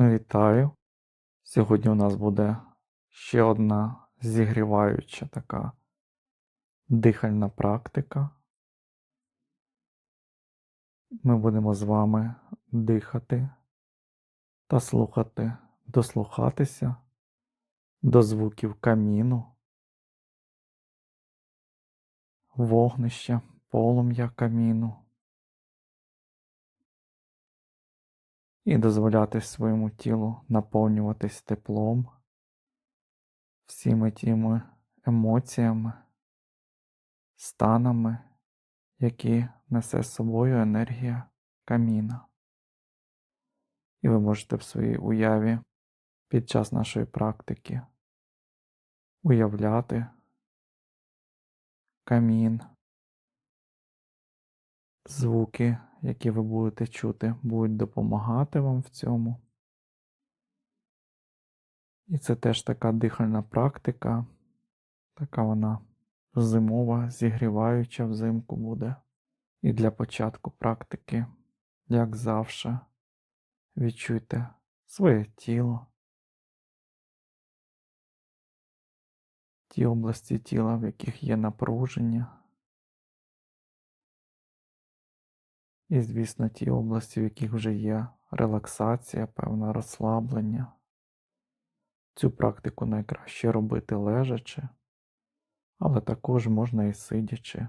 Вітаю! Сьогодні у нас буде ще одна зігріваюча така дихальна практика. Ми будемо з вами дихати та слухати, дослухатися до звуків каміну, вогнища, полум'я каміну. І дозволяти своєму тілу наповнюватись теплом, всіми тими емоціями, станами, які несе з собою енергія каміна. І ви можете в своїй уяві під час нашої практики уявляти камін, звуки які ви будете чути, будуть допомагати вам в цьому. І це теж така дихальна практика, така вона зимова, зігріваюча взимку буде. І для початку практики, як завжди, відчуйте своє тіло, ті області тіла, в яких є напруження. І, звісно, ті області, в яких вже є релаксація, певне розслаблення. Цю практику найкраще робити лежачи, але також можна і сидячи.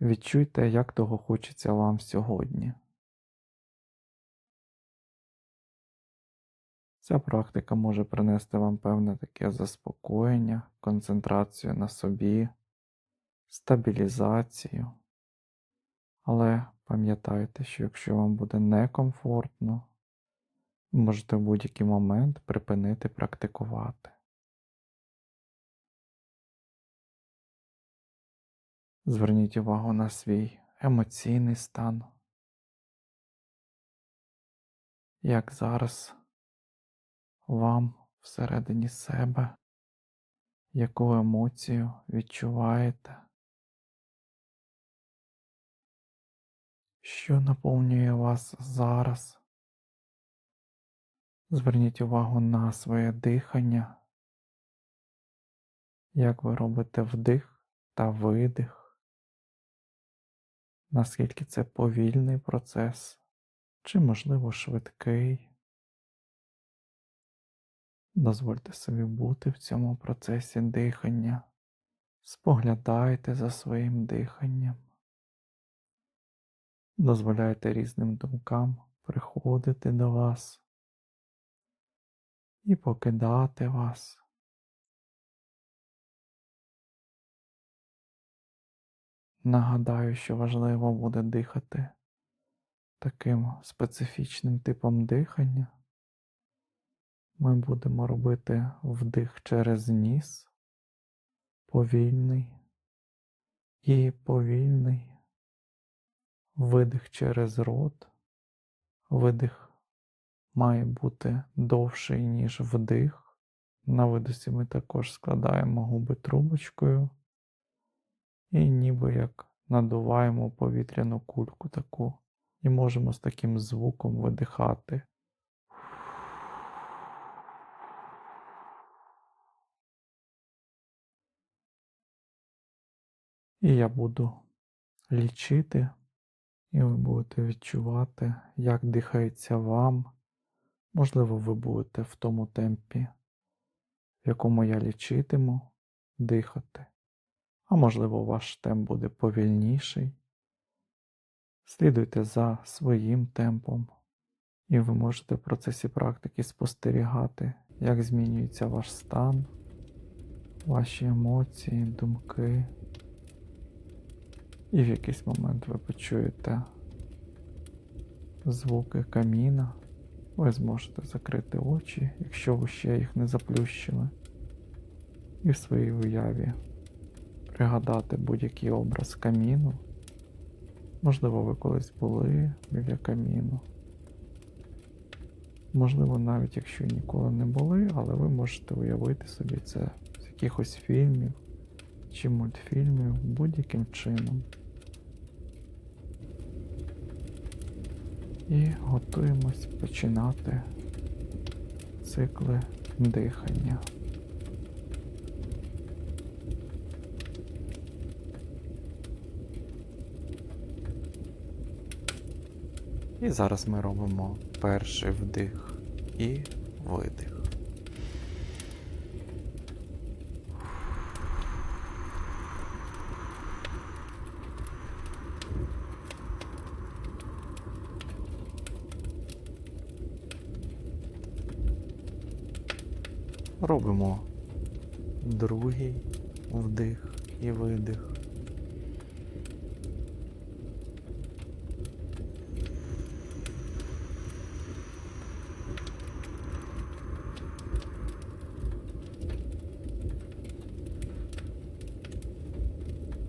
Відчуйте, як того хочеться вам сьогодні. Ця практика може принести вам певне таке заспокоєння, концентрацію на собі, стабілізацію. Але пам'ятайте, що якщо вам буде некомфортно, можете в будь-який момент припинити практикувати. Зверніть увагу на свій емоційний стан. Як зараз вам всередині себе, яку емоцію відчуваєте? Що наповнює вас зараз. Зверніть увагу на своє дихання, як ви робите вдих та видих, наскільки це повільний процес, чи, можливо, швидкий. Дозвольте собі бути в цьому процесі дихання, споглядайте за своїм диханням. Дозволяйте різним думкам приходити до вас і покидати вас. Нагадаю, що важливо буде дихати таким специфічним типом дихання. Ми будемо робити вдих через ніс, повільний і повільний. Видих через рот. Видих має бути довший, ніж вдих. На видосі ми також складаємо губи трубочкою і ніби як надуваємо повітряну кульку таку. І можемо з таким звуком видихати. І я буду лічити. І ви будете відчувати, як дихається вам. Можливо, ви будете в тому темпі, в якому я лічитиму, дихати. А можливо, ваш темп буде повільніший. Слідуйте за своїм темпом, і ви можете в процесі практики спостерігати, як змінюється ваш стан, ваші емоції, думки. І в якийсь момент ви почуєте звуки каміна. Ви зможете закрити очі, якщо ви ще їх не заплющили. І в своїй уяві пригадати будь-який образ каміну. Можливо, ви колись були біля каміну. Можливо, навіть якщо ніколи не були, але ви можете уявити собі це з якихось фільмів чи мультфільмів будь-яким чином. І готуємось починати цикли дихання. І зараз ми робимо перший вдих і видих. Робимо другий вдих і видих.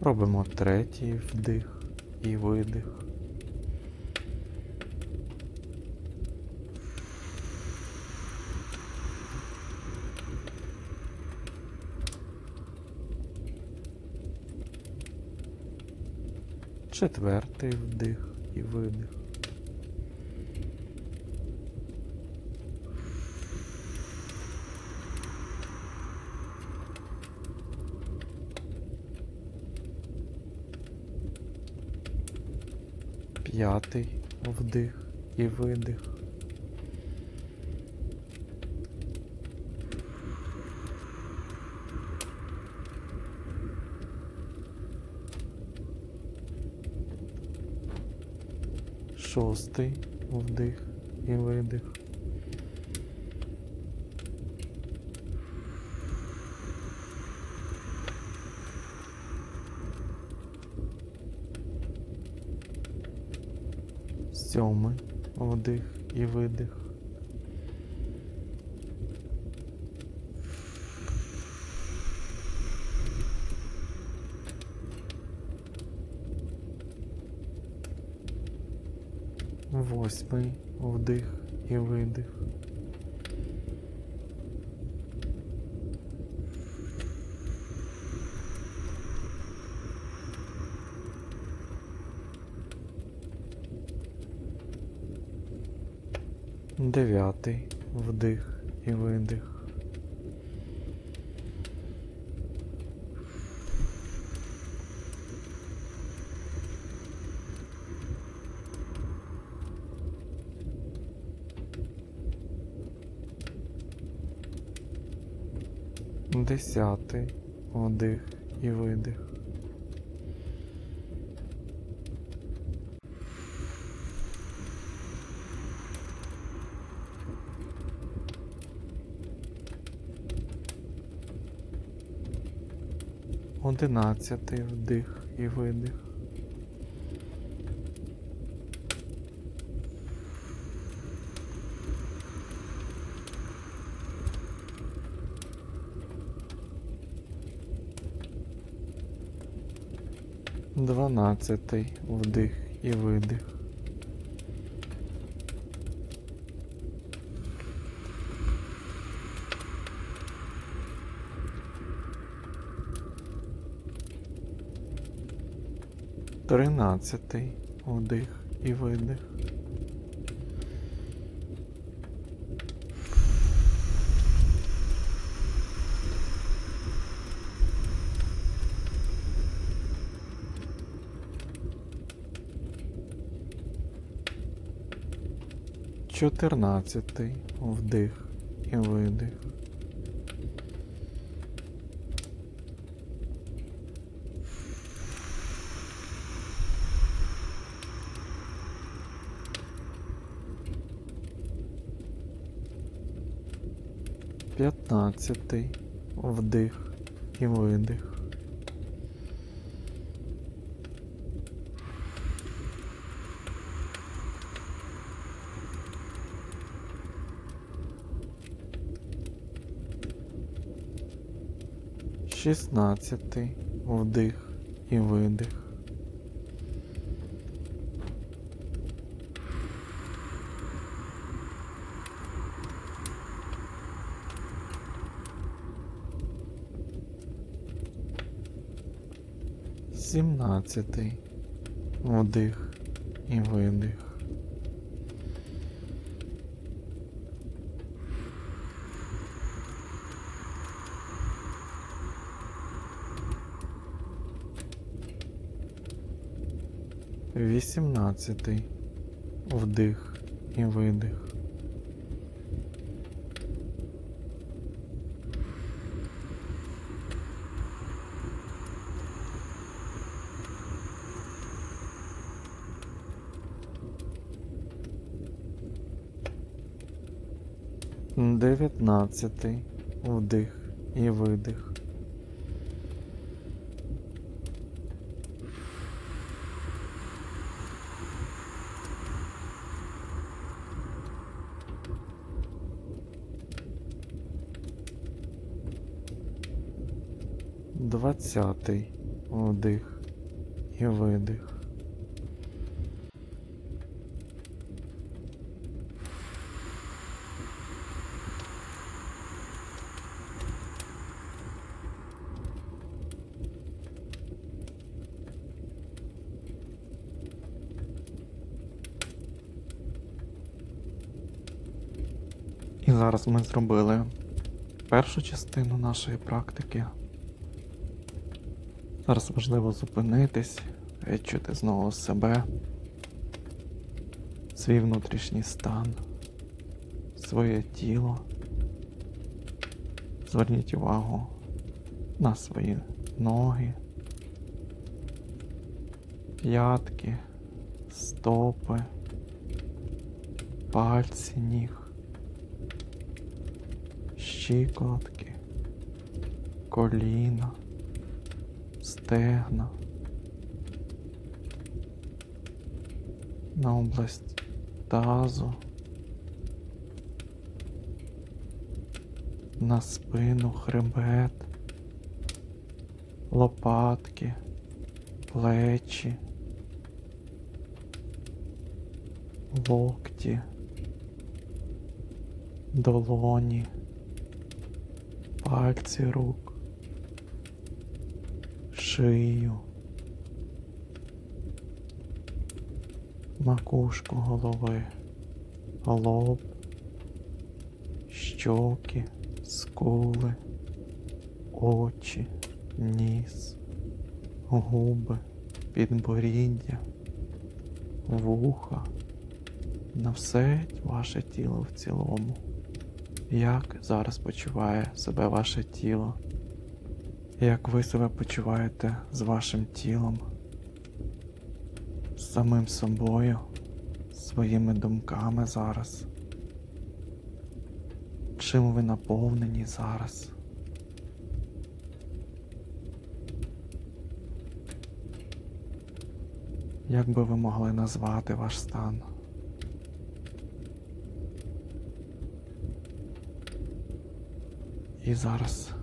Робимо третій вдих і видих. Четвертий вдих і видих. П'ятий вдих і видих. Шостий вдих і видих. Сьомий вдих і видих. Восьмий вдих і видих. Дев'ятий вдих і видих. Десятий вдих і видих. Одинадцятий вдих і видих. Дванадцятий вдих і видих. Тринадцятий вдих і видих. Чотирнадцятий вдих і видих. П'ятнадцятий вдих і видих. Шістнадцятий вдих і видих. Сімнадцятий вдих і видих. Вісімнадцятий. Вдих і видих. Дев'ятнадцятий. Вдих і видих. Двадцятий вдих і видих. І зараз ми зробили першу частину нашої практики. Зараз важливо зупинитись, відчути знову себе, свій внутрішній стан, своє тіло. Зверніть увагу на свої ноги, п'ятки, стопи, пальці ніг, щиколотки, коліна стегна, на область тазу, на спину, хребет, лопатки, плечі, локті, долоні, пальці рук шию, макушку голови, лоб, щоки, скули, очі, ніс, губи, підборіддя, вуха, на все ваше тіло в цілому. Як зараз почуває себе ваше тіло? Як ви себе почуваєте з вашим тілом, з самим собою, своїми думками зараз? Чим ви наповнені зараз? Як би ви могли назвати ваш стан? І зараз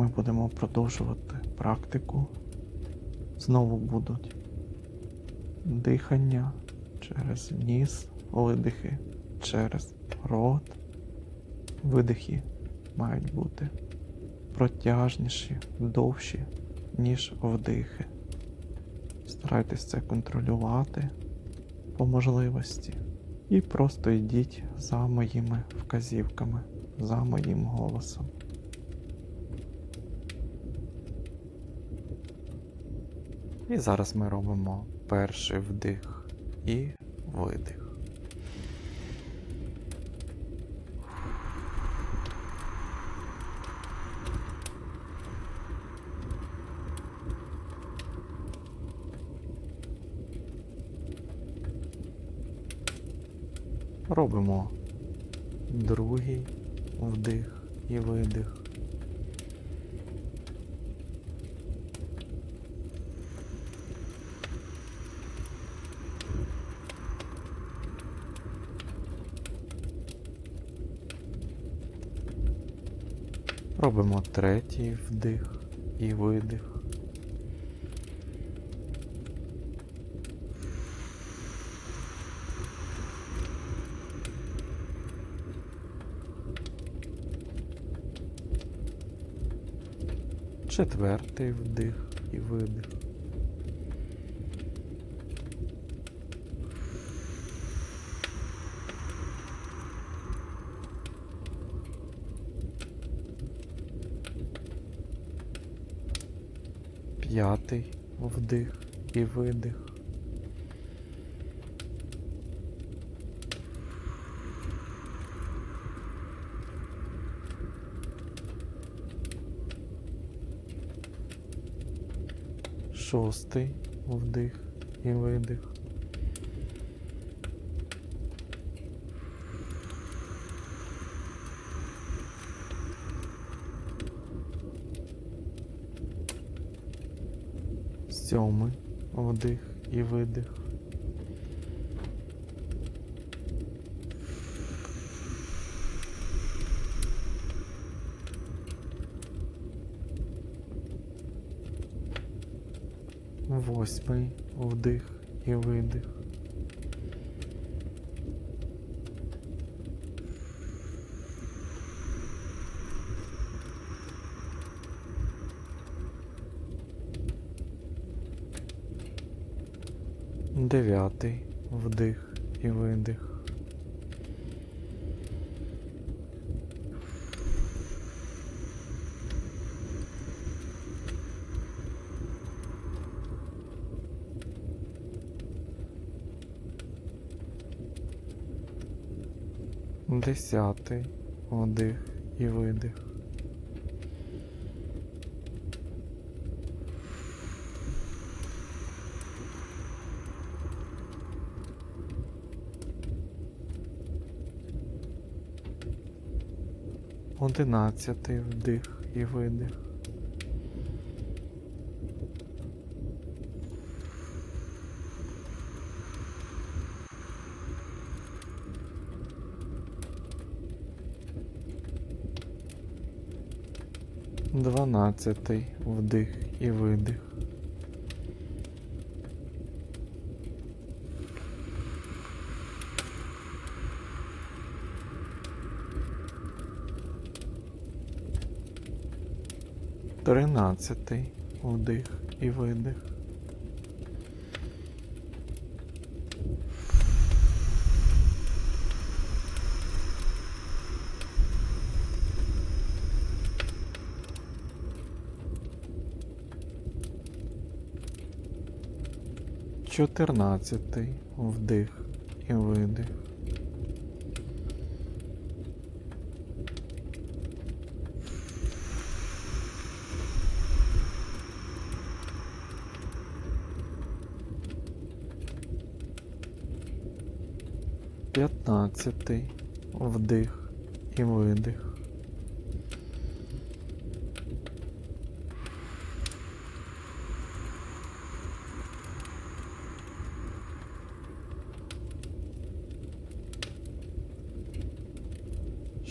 ми будемо продовжувати практику. Знову будуть дихання через ніс, видихи через рот. Видихи мають бути протяжніші, довші, ніж вдихи. Старайтесь це контролювати по можливості. І просто йдіть за моїми вказівками, за моїм голосом. І зараз ми робимо перший вдих і видих. Робимо другий вдих і видих. Робимо третій вдих і видих. Четвертий вдих і видих. П'ятий вдих і видих. Шостий вдих і видих. Сьомий вдих і видих. Восьмий вдих і видих. Дев'ятий вдих і видих. Десятий вдих і видих. Одинадцятий вдих і видих. Дванадцятий вдих і видих. Тринадцятий вдих і видих. Чотирнадцятий вдих і видих. П'ятнадцятий вдих і видих.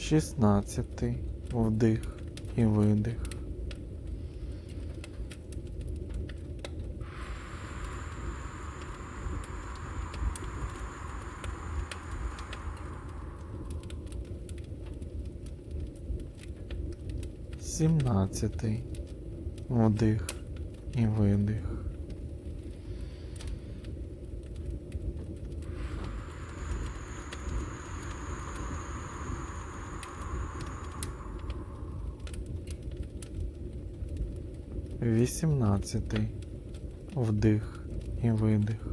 Шістнадцятий вдих і видих. Сімнадцятий вдих і видих. Вісімнадцятий вдих і видих.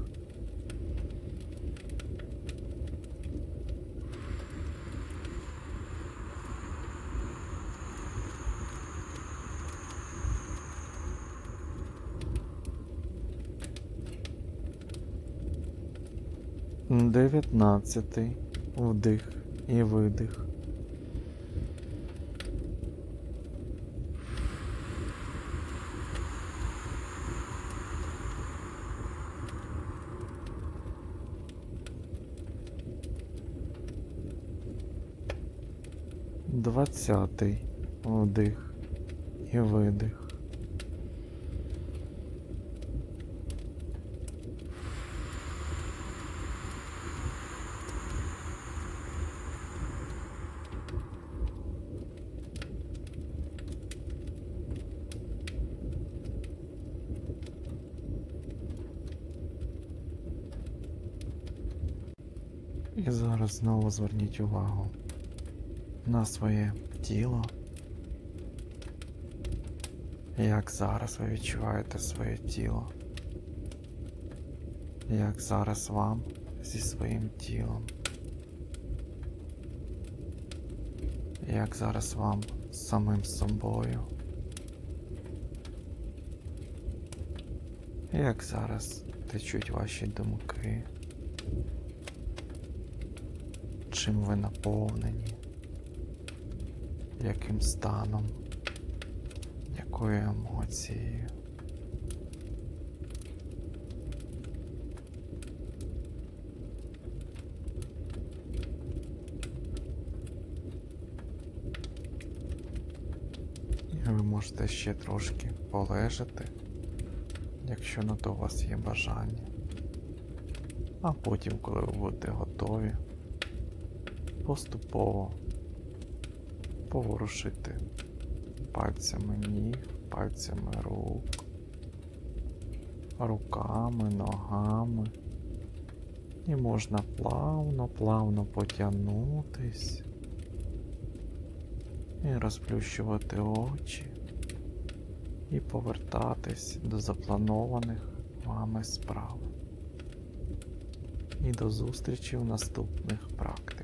Дев'ятнадцятий вдих і видих. Двадцятий. Вдих. І видих. І зараз знову зверніть увагу на своє тіло. Як зараз ви відчуваєте своє тіло? Як зараз вам зі своїм тілом? Як зараз вам з самим собою? Як зараз течуть ваші думки? Чим ви наповнені? Яким станом? Якою емоцією? І ви можете ще трошки полежати, якщо на то у вас є бажання. А потім, коли ви будете готові, поступово поворушити пальцями ніг, пальцями рук, руками, ногами. І можна плавно, плавно потягнутись і розплющувати очі і повертатись до запланованих вами справ. І до зустрічі в наступних практиках.